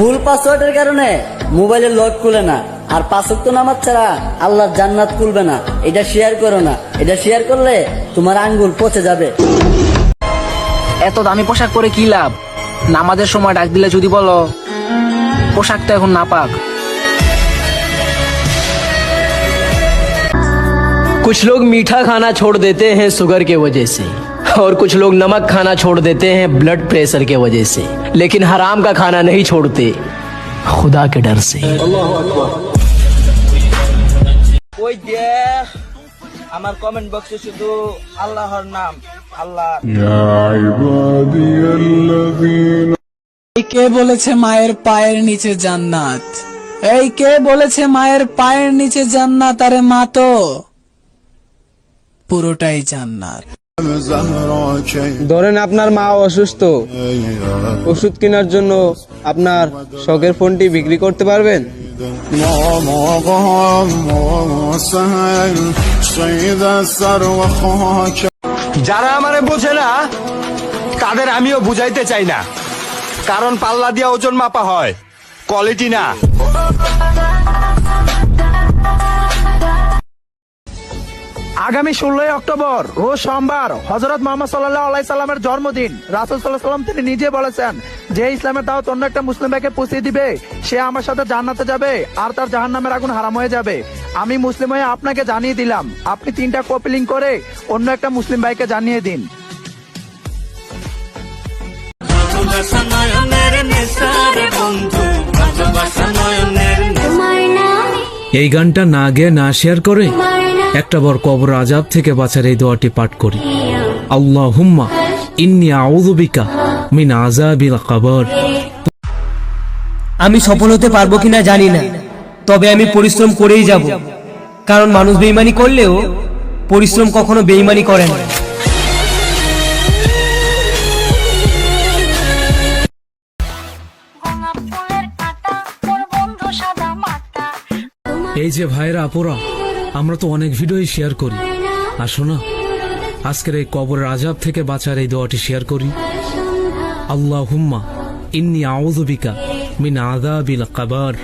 ভুল পাসওয়ার্ডের কারণে মোবাইলের লক খুলে না। আর পাসওয়ার্ড তো নামাজ ছাড়া আল্লাহর জান্নাত খুলবে না। এটা শেয়ার করো না। এটা শেয়ার করলে তোমার আঙ্গুল পচে যাবে। এত দামি পোশাক পরে কি লাভ? নামাজের সময় ডাক দিলে যদি বলো, পোশাকটা এখন না পাক कुछ लोग मीठा खाना छोड़ देते हैं शुगर के वजह से और कुछ लोग नमक खाना छोड़ देते हैं ब्लड प्रेशर के वजह से लेकिन हराम का खाना नहीं छोड़ते खुदा के डर से ওই যে আমার কমেন্ট বক্সে শুধু আল্লাহর নাম আল্লাহ এই কে বলেছে মায়ের পায়ের নিচে জান্নাত এই কে বলেছে মায়ের পায়ের নিচে জান্নাত আরে মা তো পুরোটাই জান্নাত ধরেন আপনার মা অসুস্থ ওষুধ কেনার জন্য আপনার শখের ফোনটি বিক্রি করতে পারবেন? যারা আমারে বোঝে না তাদের আমিও বুঝাইতে চাই না। কারণ পাল্লা দিয়া ওজন মাপা হয় কোয়ালিটি না। আগামী ষোলোই অক্টোবর রোজ সোমবার হজরত মোহাম্মদ সাল্লাহ আলাই সাল্লামের জন্মদিন। রাসুল সাল্লাহ সাল্লাম তিনি নিজে বলেছেন যে ইসলামের দাওয়াত অন্য একটা মুসলিম ভাইকে পৌঁছে দিবে সে আমার সাথে জান্নাতে যাবে আর তার জাহান নামের আগুন হারাম হয়ে যাবে। আমি মুসলিম হয়ে আপনাকে জানিয়ে দিলাম আপনি তিনটা কপিলিং করে অন্য একটা মুসলিম ভাইকে জানিয়ে দিন। এই গানটা না গেয়ে না শেয়ার করে? একটা বার কবর আজাব থেকে বাঁচার এই দোয়াটি পাঠ করি। আল্লাহ হুম্মা ইন্নি আউযুবিকা মিন আযাবিল কবর। আমি সফল হতে পারব কিনা জানি না তবে আমি পরিশ্রম করেই যাব। কারণ মানুষ বেইমানি করলেও পরিশ্রম কখনো বেইমানি করে না। এই যে ভাইরা আপুরা আমরা তো অনেক ভিডিওই শেয়ার করি। আসো না আজকের এই কবরের আজাব থেকে বাঁচার এই দোয়াটি শেয়ার করি। আল্লাহ হুম্মা ইন্নি আউজবিকা মিন আদা বিল কবর।